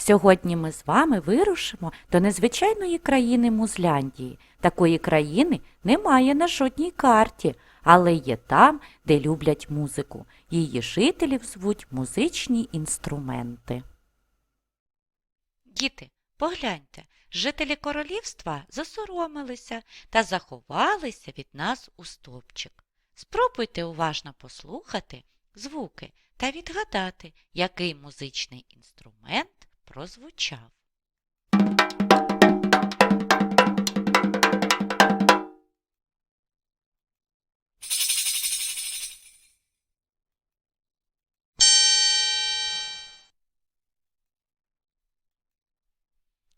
Сьогодні ми з вами вирушимо до незвичайної країни Музляндії. Такої країни немає на жодній карті, але є там, де люблять музику. Її жителів звуть музичні інструменти. Діти, погляньте, жителі королівства засоромилися та заховалися від нас у стовпчик. Спробуйте уважно послухати звуки та відгадати, який музичний інструмент прозвучав.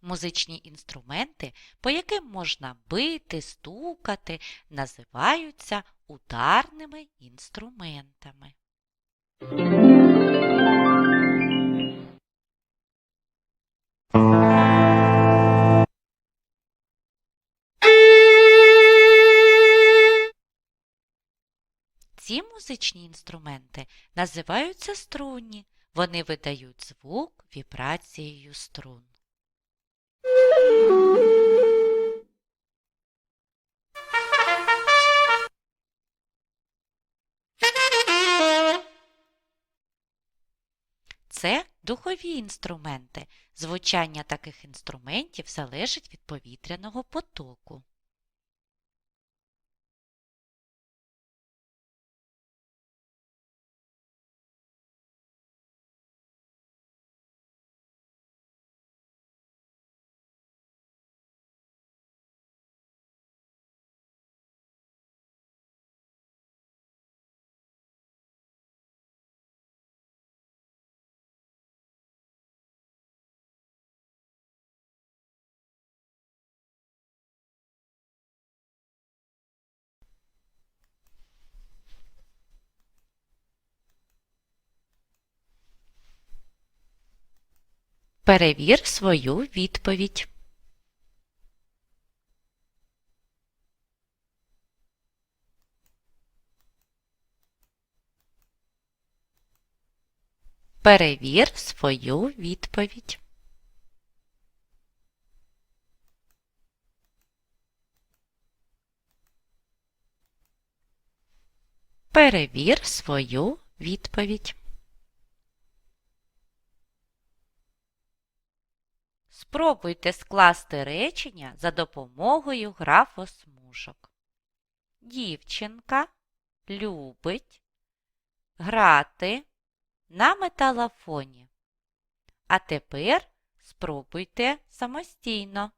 Музичні інструменти, по яким можна бити, стукати, називаються ударними інструментами. Ці музичні інструменти називаються струнні. Вони видають звук вібрацією струн. Це духові інструменти. Звучання таких інструментів залежить від повітряного потоку. Перевір свою відповідь. Перевір свою відповідь. Перевір свою відповідь. Спробуйте скласти речення за допомогою графосмужок. Дівчинка любить грати на металофоні. А тепер спробуйте самостійно.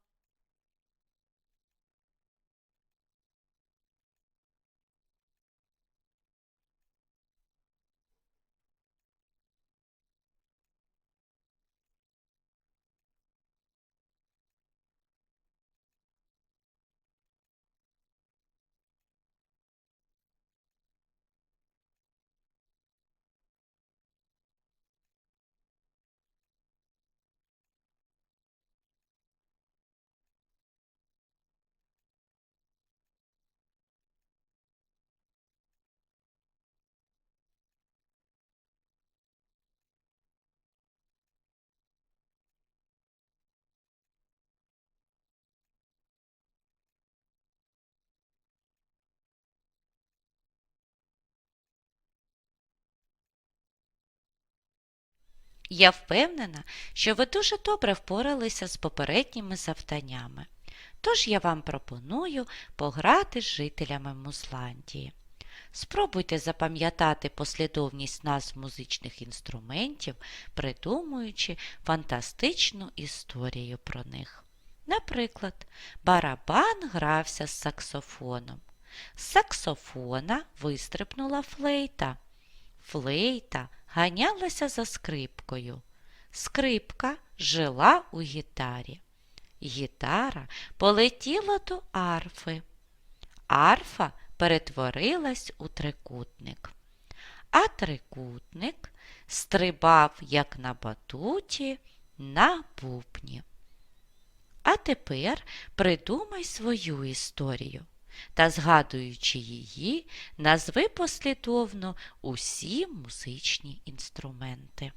Я впевнена, що ви дуже добре впоралися з попередніми завданнями. Тож я вам пропоную пограти з жителями Музландії. Спробуйте запам'ятати послідовність назв музичних інструментів, придумуючи фантастичну історію про них. Наприклад, барабан грався з саксофоном. З саксофона вистрибнула флейта. Флейта ганялася за скрипкою. Скрипка жила у гітарі. Гітара полетіла до арфи. Арфа перетворилась у трикутник. А трикутник стрибав, як на батуті, на бубні. А тепер придумай свою історію та, згадуючи її, назви послідовно усі музичні інструменти.